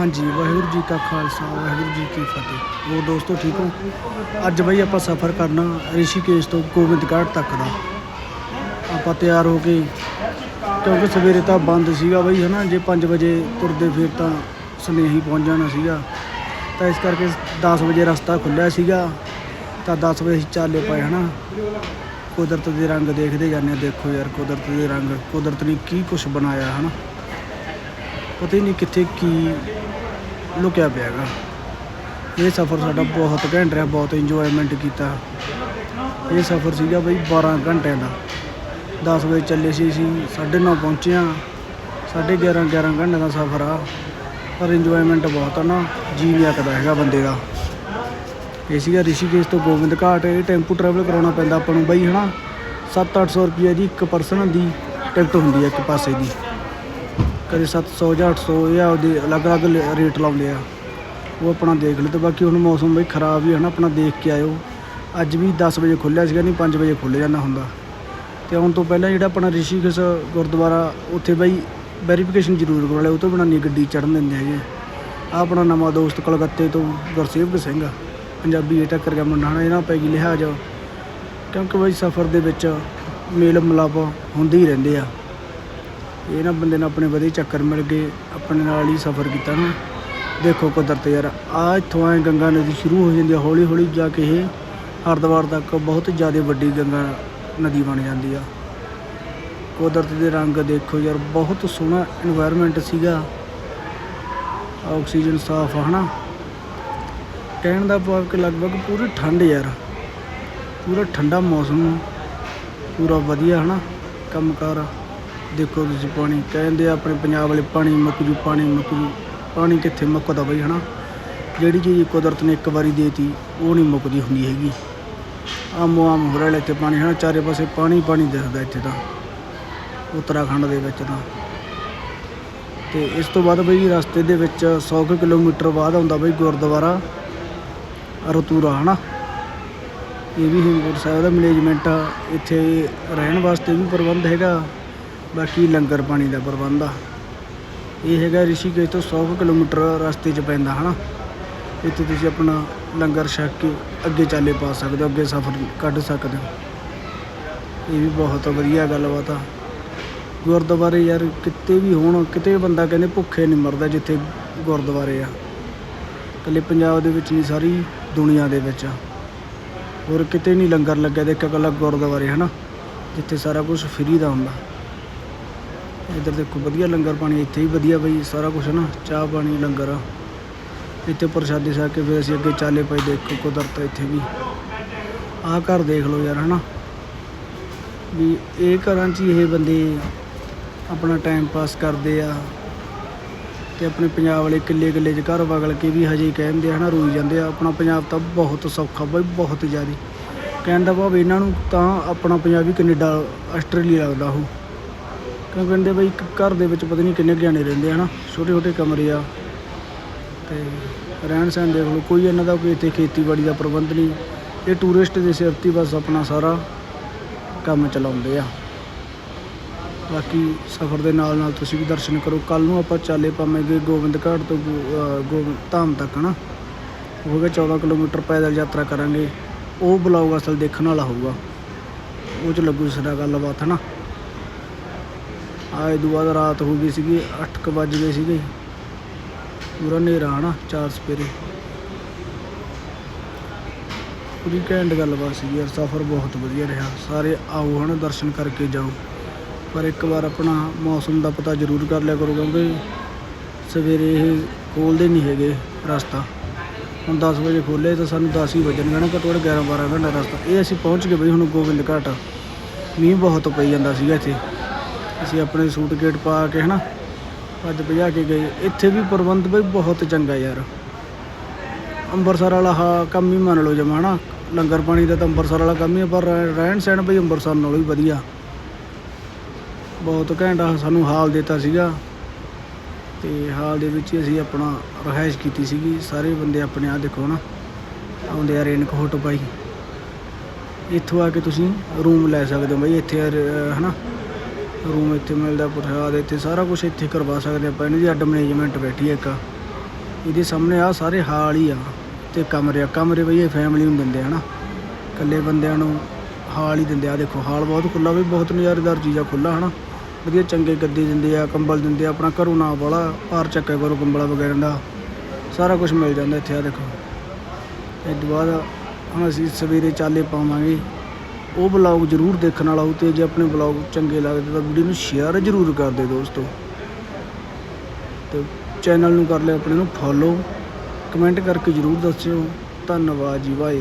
ਹਾਂਜੀ, ਵਾਹਿਗੁਰੂ ਜੀ ਕਾ ਖਾਲਸਾ, ਵਾਹਿਗੁਰੂ ਜੀ ਕੀ ਫਤਿਹ। ਉਹ ਦੋਸਤੋ, ਠੀਕ ਹੋ? ਅੱਜ ਬਈ ਆਪਾਂ ਸਫ਼ਰ ਕਰਨਾ ਰਿਸ਼ੀਕੇਸ਼ ਤੋਂ ਗੋਬਿੰਦਗੜ੍ਹ ਤੱਕ ਦਾ। ਆਪਾਂ ਤਿਆਰ ਹੋ ਕੇ, ਕਿਉਂਕਿ ਸਵੇਰੇ ਤਾਂ ਬੰਦ ਸੀਗਾ ਬਈ, ਹਨਾ? ਜੇ 5 ਵਜੇ ਤੁਰਦੇ ਫਿਰ ਤਾਂ ਸਨੇਹੀ ਪਹੁੰਚ ਜਾਣਾ ਸੀਗਾ। ਤਾਂ ਇਸ ਕਰਕੇ 10 ਵਜੇ ਰਸਤਾ ਖੁੱਲਿਆ ਸੀਗਾ। ਤਾਂ 10 ਵਜੇ ਅਸੀਂ ਚਾਲੇ ਪਏ, ਹਨਾ? ਕੁਦਰਤ ਦੇ ਰੰਗ ਦੇਖਦੇ ਜਾਂਦੇ ਹਾਂ। ਦੇਖੋ ਯਾਰ, ਕੁਦਰਤ ਦੇ ਰੰਗ, ਕੁਦਰਤ ਨੇ ਕੀ ਕੁਝ ਬਣਾਇਆ, ਹਨਾ? ਪਤਾ ਹੀ ਨਹੀਂ ਕਿੱਥੇ ਕੀ ਲੁਕਿਆ ਪਿਆ ਹੈਗਾ। ਇਹ ਸਫ਼ਰ ਸਾਡਾ ਬਹੁਤ ਘੈਂਟ ਰਿਹਾ, ਬਹੁਤ ਇੰਜੋਇਮੈਂਟ ਕੀਤਾ। ਇਹ ਸਫ਼ਰ ਸੀਗਾ ਬਈ 12 ਘੰਟਿਆਂ ਦਾ। 10 ਵਜੇ ਚੱਲੇ ਸੀ ਅਸੀਂ 9:30 ਪਹੁੰਚੇ ਹਾਂ। 11:30 11 ਘੰਟੇ ਦਾ ਸਫ਼ਰ ਆ। ਪਰ ਇੰਜੋਇਮੈਂਟ ਬਹੁਤ ਆ ਨਾ, ਜੀ ਨਹੀਂ ਹੈਗਾ ਬੰਦੇ ਦਾ। ਇਹ ਸੀਗਾ ਰਿਸ਼ੀਕੇਸ਼ ਤੋਂ ਗੋਬਿੰਦ ਘਾਟ, ਇਹ ਟੈਂਪੂ ਟਰੈਵਲ ਕਰਾਉਣਾ ਪੈਂਦਾ ਆਪਾਂ ਨੂੰ ਬਈ, ਹਨਾ। 7-800 ਰੁਪਏ ਦੀ ਇੱਕ ਪਰਸਨ ਦੀ ਟਿਕਟ ਹੁੰਦੀ ਹੈ ਇੱਕ ਪਾਸੇ ਦੀ। ਕਦੇ 700 ਜਾਂ 800 ਜਾਂ ਉਹਦੇ ਅਲੱਗ-ਅਲੱਗ ਲ- ਰੇਟ ਲਾਉਂਦੇ ਆ। ਉਹ ਆਪਣਾ ਦੇਖ ਲਓ ਤੇ ਬਾਕੀ ਹੁਣ ਮੌਸਮ ਬਈ ਖਰਾਬ ਹੀ ਹੈ ਨਾ, ਆਪਣਾ ਦੇਖ ਕੇ ਆਇਓ। ਅੱਜ ਵੀ 10 ਵਜੇ ਖੁੱਲਿਆ ਸੀਗਾ, ਨਹੀਂ 5 ਵਜੇ ਖੁੱਲ ਜਾਂਦਾ ਹੁੰਦਾ। ਤੇ ਆਉਣ ਤੋਂ ਪਹਿਲਾਂ ਜਿਹੜਾ ਆਪਣਾ ਰਿਸ਼ੀਕੇਸ਼ ਗੁਰਦੁਆਰਾ, ਉੱਥੇ ਬਈ ਵੈਰੀਫਿਕੇਸ਼ਨ ਜ਼ਰੂਰ ਕਰਵਾ ਲਿਓ, ਉਹ ਤੋਂ ਬਿਨਾਂ ਨਹੀਂ ਗੱਡੀ ਚੜ੍ਹਨ ਦਿੰਦੇ ਹੈਗੇ। ਆਹ ਆਪਣਾ ਨਵਾਂ ਦੋਸਤ ਕਲਕੱਤੇ ਤੋਂ ਗੁਰਸੇਵਕ ਸਿੰਘ ਪੰਜਾਬੀ ਇਹ ਟੱਕਰ ਗਿਆ ਮੁੰਡਾ ਨਾ ਇਹਨਾਂ ਪੈ ਗਈ ਲਿਹਾਜ਼। ਕਿਉਂਕਿ ਬਈ ਸਫ਼ਰ ਦੇ ਵਿੱਚ ਮੇਲ ਮਿਲਾਪ ਹੁੰਦੇ ਹੀ ਰਹਿੰਦੇ ਆ। ਇਹ ਨਾ ਬੰਦੇ ਨੂੰ ਆਪਣੇ ਵਧੀਆ ਚੱਕਰ ਮਿਲ ਗਏ, ਆਪਣੇ ਨਾਲ ਹੀ ਸਫ਼ਰ ਕੀਤਾ ਨਾ। ਦੇਖੋ ਕੁਦਰਤ ਯਾਰ ਆ ਇੱਥੋਂ ਐ ਗੰਗਾ ਨਦੀ ਸ਼ੁਰੂ ਹੋ ਜਾਂਦੀ ਹੈ ਹੌਲੀ ਹੌਲੀ ਜਾ ਕੇ ਇਹ ਹਰਦਵਾਰ ਤੱਕ ਬਹੁਤ ਜ਼ਿਆਦਾ ਵੱਡੀ ਗੰਗਾ ਨਦੀ ਬਣ ਜਾਂਦੀ ਆ। ਕੁਦਰਤ ਦੇ ਰੰਗ ਦੇਖੋ ਯਾਰ, ਬਹੁਤ ਸੋਹਣਾ এনवायरमेंट ਸੀਗਾ। ਆਕਸੀਜਨ ਸਾਫ਼ ਆ, ਹਨਾ। ਕਹਿਣ ਦਾ ਭਾਵ ਕਿ ਲਗਭਗ ਪੂਰੀ ਠੰਡ ਯਾਰ, ਪੂਰਾ ਠੰਡਾ ਮੌਸਮ, ਪੂਰਾ ਵਧੀਆ, ਹਨਾ, ਕੰਮਕਾਰ। ਦੇਖੋ ਤੁਸੀਂ ਪਾਣੀ, ਕਹਿੰਦੇ ਆ ਆਪਣੇ ਪੰਜਾਬ ਵਾਲੇ ਪਾਣੀ ਮੁੱਕ ਜੂ, ਪਾਣੀ ਮੁੱਕ ਜੂ। ਪਾਣੀ ਕਿੱਥੇ ਮੁੱਕਦਾ ਬਈ, ਹਨਾ? ਜਿਹੜੀ ਚੀਜ਼ ਕੁਦਰਤ ਨੇ ਇੱਕ ਵਾਰੀ ਦੇਤੀ, ਉਹ ਨਹੀਂ ਮੁੱਕਦੀ ਹੁੰਦੀ ਹੈਗੀ। ਆਮੋ ਆਮ ਹੋ ਰਿਹਾ ਇੱਥੇ ਪਾਣੀ, ਹਨਾ? ਚਾਰੇ ਪਾਸੇ ਪਾਣੀ ਪਾਣੀ ਦਿਖਦਾ ਇੱਥੇ ਤਾਂ, ਉੱਤਰਾਖੰਡ ਦੇ ਵਿੱਚ ਤਾਂ। ਤੇ ਇਸ ਤੋਂ ਬਾਅਦ ਬਈ ਰਸਤੇ ਦੇ ਵਿੱਚ 100 ਕੁ ਕਿਲੋਮੀਟਰ ਬਾਅਦ ਆਉਂਦਾ ਬਈ ਗੁਰਦੁਆਰਾ ਰਤੂਰਾ ਹਨਾ? ਇਹ ਵੀ ਹੇਮਕੁੰਟ ਸਾਹਿਬ ਦਾ ਮੈਨੇਜਮੈਂਟ ਆ। ਇੱਥੇ ਰਹਿਣ ਵਾਸਤੇ ਵੀ ਪ੍ਰਬੰਧ ਹੈਗਾ। ਬਾਕੀ ਲੰਗਰ ਪਾਣੀ ਦਾ ਪ੍ਰਬੰਧ ਆ। ਇਹ ਹੈਗਾ ਰਿਸ਼ੀਕੇਸ਼ ਤੋਂ 100 ਕੁ ਕਿਲੋਮੀਟਰ ਰਸਤੇ 'ਚ ਪੈਂਦਾ, ਹਨਾ? ਇੱਥੇ ਤੁਸੀਂ ਆਪਣਾ ਲੰਗਰ ਛਕ ਕੇ ਅੱਗੇ ਚਾਲੇ ਪਾ ਸਕਦੇ ਹੋ, ਅੱਗੇ ਸਫ਼ਰ ਕੱਢ ਸਕਦੇ ਹੋ। ਇਹ ਵੀ ਬਹੁਤ ਵਧੀਆ ਗੱਲਬਾਤ ਆ। ਗੁਰਦੁਆਰੇ ਯਾਰ ਕਿਤੇ ਵੀ ਹੋਣ, ਕਿਤੇ ਬੰਦਾ ਕਹਿੰਦੇ ਭੁੱਖੇ ਨਹੀਂ ਮਰਦਾ ਜਿੱਥੇ ਗੁਰਦੁਆਰੇ ਆ। ਇਕੱਲੇ ਪੰਜਾਬ ਦੇ ਵਿੱਚ ਨਹੀਂ, ਸਾਰੀ ਦੁਨੀਆ ਦੇ ਵਿੱਚ ਆ। ਹੋਰ ਕਿਤੇ ਨਹੀਂ ਲੰਗਰ ਲੱਗਿਆ ਤੇ ਇੱਕ ਇਕੱਲਾ ਗੁਰਦੁਆਰੇ, ਹਨਾ? ਜਿੱਥੇ ਸਾਰਾ ਕੁਝ ਫ੍ਰੀ ਦਾ ਹੁੰਦਾ। ਇੱਧਰ ਦੇਖੋ, ਵਧੀਆ ਲੰਗਰ ਪਾਣੀ ਇੱਥੇ ਹੀ ਵਧੀਆ ਬਈ, ਸਾਰਾ ਕੁਝ ਨਾ, ਚਾਹ ਪਾਣੀ, ਲੰਗਰ। ਆ ਇੱਥੇ ਪ੍ਰਸ਼ਾਦੇ ਛਕ ਕੇ ਫਿਰ ਅਸੀਂ ਅੱਗੇ ਚਾਲੇ ਪਏ ਦੇਖੋ, ਕੁਦਰਤ ਇੱਥੇ ਵੀ। ਆਹ ਘਰ ਦੇਖ ਲਓ ਯਾਰ, ਹਨਾ। ਵੀ ਇਹ ਘਰਾਂ 'ਚ ਹੀ ਇਹ ਬੰਦੇ ਆਪਣਾ ਟਾਈਮ ਪਾਸ ਕਰਦੇ ਆ ਤੇ ਆਪਣੇ ਪੰਜਾਬ ਵਾਲੇ ਕਿੱਲੇ ਕਿੱਲੇ 'ਚ ਘਰ ਵਗਲ ਕੇ ਵੀ ਹਜੇ ਕਹਿੰਦੇ ਆ, ਹਨਾ ਰੋਈ ਜਾਂਦੇ ਆ। ਆਪਣਾ ਪੰਜਾਬ ਤਾਂ ਬਹੁਤ ਸੌਖਾ ਬਈ, ਬਹੁਤ ਜ਼ਿਆਦਾ। ਕਹਿਣ ਦਾ ਭਾਵ ਇਹਨਾਂ ਨੂੰ ਤਾਂ ਆਪਣਾ ਪੰਜਾਬ ਹੀ ਕੈਨੇਡਾ, ਆਸਟ੍ਰੇਲੀਆ ਲੱਗਦਾ ਉਹ। ਕਿਉਂਕਿ ਕਹਿੰਦੇ ਬਈ ਇੱਕ ਘਰ ਦੇ ਵਿੱਚ ਪਤਾ ਨਹੀਂ ਕਿੰਨੇ ਕੁ ਜਾਣੇ ਰਹਿੰਦੇ ਆ ਹਨਾ ਛੋਟੇ ਛੋਟੇ ਕਮਰੇ ਆ ਤੇ ਰਹਿਣ ਸਹਿਣ ਦੇਖ ਲਓ, ਕੋਈ ਇਹਨਾਂ ਦਾ ਕੋਈ ਇੱਥੇ ਖੇਤੀਬਾੜੀ ਦਾ ਪ੍ਰਬੰਧ ਨਹੀਂ। ਇਹ ਟੂਰਿਸਟ ਦੇ ਸਿਰ ਤੇ ਬਸ ਆਪਣਾ ਸਾਰਾ ਕੰਮ ਚਲਾਉਂਦੇ ਆ। ਬਾਕੀ ਸਫ਼ਰ ਦੇ ਨਾਲ ਨਾਲ ਤੁਸੀਂ ਵੀ ਦਰਸ਼ਨ ਕਰੋ। ਕੱਲ ਨੂੰ ਆਪਾਂ ਚਾਲੇ ਪਾਵਾਂਗੇ ਗੋਬਿੰਦ ਘਾਟ ਤੋਂ ਗੋ- ਗੋਬਿੰਦ ਧਾਮ ਤੱਕ ਨਾ ਹੋ ਗਿਆ 14 ਕਿਲੋਮੀਟਰ ਪੈਦਲ ਯਾਤਰਾ ਕਰਾਂਗੇ। ਉਹ ਬਲੌਗ ਅਸਲ ਦੇਖਣ ਵਾਲਾ ਹੋਊਗਾ। ਉਹ ਚ ਲੱਗੂ ਸਾਡਾ ਗੱਲਬਾਤ ਹਨਾ। ਆਏ ਤੋਂ ਬਾਅਦ ਰਾਤ ਹੋ ਗਈ ਸੀਗੀ 8 ਵੱਜ ਗਏ ਸੀਗੇ। ਪੂਰਾ ਹਨੇਰਾ ਹਨਾ, ਚਾਰ ਸਪੇਰੇ ਪੂਰੀ ਘੈਂਟ ਗੱਲਬਾਤ ਸੀ ਯਾਰ, ਸਫ਼ਰ ਬਹੁਤ ਵਧੀਆ ਰਿਹਾ। ਸਾਰੇ ਆਓ ਹਨਾ, ਦਰਸ਼ਨ ਕਰਕੇ ਜਾਓ। ਪਰ ਇੱਕ ਵਾਰ ਆਪਣਾ ਮੌਸਮ ਦਾ ਪਤਾ ਜ਼ਰੂਰ ਕਰ ਲਿਆ ਕਰੋ, ਕਿਉਂਕਿ ਸਵੇਰੇ ਇਹ ਖੋਲਦੇ ਨਹੀਂ ਹੈਗੇ ਰਸਤਾ। ਹੁਣ 10 ਵਜੇ ਖੋਲੇ ਤਾਂ ਸਾਨੂੰ 10 ਹੀ ਵਜਣਗੇ ਨਾ ਘੱਟੋ ਘੱਟ 11 12 ਘੰਟਾ ਰਸਤਾ। ਇਹ ਅਸੀਂ ਪਹੁੰਚ ਗਏ ਬਈ ਹੁਣ ਗੋਬਿੰਦ ਘਾਟ ਮੀਂਹ ਬਹੁਤ ਪਈ ਜਾਂਦਾ ਸੀਗਾ ਇੱਥੇ। ਅਸੀਂ ਆਪਣੇ ਸੂਟ ਗੇਟ ਪਾ ਕੇ ਹਨਾ ਅੱਜ ਭਜਾ ਕੇ ਗਏ। ਇੱਥੇ ਵੀ ਪ੍ਰਬੰਧ ਬਈ ਬਹੁਤ ਚੰਗਾ ਯਾਰ। ਅੰਮ੍ਰਿਤਸਰ ਵਾਲਾ ਹਾ ਕੰਮ ਹੀ ਮੰਨ ਲਓ ਜਮਾ ਹਨਾ। ਲੰਗਰ ਪਾਣੀ ਦਾ ਤਾਂ ਅੰਮ੍ਰਿਤਸਰ ਵਾਲਾ ਕੰਮ ਹੀ ਆ, ਪਰ ਰਹਿ- ਰਹਿਣ ਸਹਿਣ ਬਈ ਅੰਮ੍ਰਿਤਸਰ ਨਾਲੋਂ ਵੀ ਵਧੀਆ। ਬਹੁਤ ਘੈਂਟ ਸਾਨੂੰ ਹਾਲ ਦਿੱਤਾ ਸੀਗਾ। ਤੇ ਹਾਲ ਦੇ ਵਿੱਚ ਹੀ ਅਸੀਂ ਆਪਣਾ ਰਿਹਾਇਸ਼ ਕੀਤੀ ਸੀਗੀ। ਸਾਰੇ ਬੰਦੇ ਆਪਣੇ ਆ ਦੇਖੋ ਨਾ ਆਉਂਦੇ ਆ ਰੇਨਕ ਹੋਟ ਪਾਈ। ਇੱਥੋਂ ਆ ਕੇ ਤੁਸੀਂ ਰੂਮ ਲੈ ਸਕਦੇ ਹੋ ਬਈ ਇੱਥੇ ਰ- ਹਨਾ। ਰੂਮ ਇੱਥੇ ਮਿਲਦਾ ਪ੍ਰਸ਼ਾਦ ਇੱਥੇ ਸਾਰਾ ਕੁਝ ਇੱਥੇ ਕਰਵਾ ਸਕਦੇ ਆਪਾਂ। ਇਹਨਾਂ ਦੀ ਅੱਡ ਮੈਨੇਜਮੈਂਟ ਬੈਠੀ ਹੈ ਇੱਕ। ਇਹਦੇ ਸਾਹਮਣੇ ਆ ਸਾਰੇ ਹਾਲ ਹੀ ਆ। ਤੇ ਕਮਰੇ ਆ। ਕਮਰੇ ਬਈ ਇਹ ਫੈਮਿਲੀ ਨੂੰ ਦਿੰਦੇ ਆ, ਹਨਾ? ਇਕੱਲੇ ਬੰਦਿਆਂ ਨੂੰ ਹਾਲ ਹੀ ਦਿੰਦੇ ਆ। ਦੇਖੋ, ਹਾਲ ਬਹੁਤ ਖੁੱਲਾ ਵੀ, ਬਹੁਤ ਨਜ਼ਾਰੇਦਾਰ ਚੀਜ਼ ਆ ਖੁੱਲਾ ਹਨਾ? ਵਧੀਆ ਚੰਗੇ ਗੱਦੇ ਦਿੰਦੇ ਆ, ਕੰਬਲ ਦਿੰਦੇ ਆ, ਆਪਣਾ ਘਰੋਂ ਨਾ ਵਾਲਾ, ਭਾਰ ਚੱਕਿਆ ਕਰੋ ਕੰਬਲਾ ਵਗੈਰਾ ਦਾ। ਸਾਰਾ ਕੁਝ ਮਿਲ ਜਾਂਦਾ ਇੱਥੇ ਆ ਦੇਖੋ। ਇਹ ਤੋਂ ਬਾਅਦ ਹੁਣ ਅਸੀਂ ਸਵੇਰੇ ਚਾਲੇ ਪਾਵਾਂਗੇ। ਉਹ ਬਲੌਗ ਜ਼ਰੂਰ ਦੇਖਣ ਵਾਲਾ ਹੋ ਤੇ ਜੇ ਆਪਣੇ ਬਲੌਗ ਚੰਗੇ ਲੱਗਦੇ ਤਾਂ ਵੀਡੀਓ ਨੂੰ ਸ਼ੇਅਰ ਜ਼ਰੂਰ ਕਰ ਦਿਓ ਦੋਸਤੋ। ਤੇ ਚੈਨਲ ਨੂੰ ਕਰ ਲਿਓ, ਆਪਣੇ ਨੂੰ ਫੋਲੋ ਕਮੈਂਟ ਕਰਕੇ ਜ਼ਰੂਰ ਦੱਸਿਓ। ਧੰਨਵਾਦ ਜੀ ਭਾਈ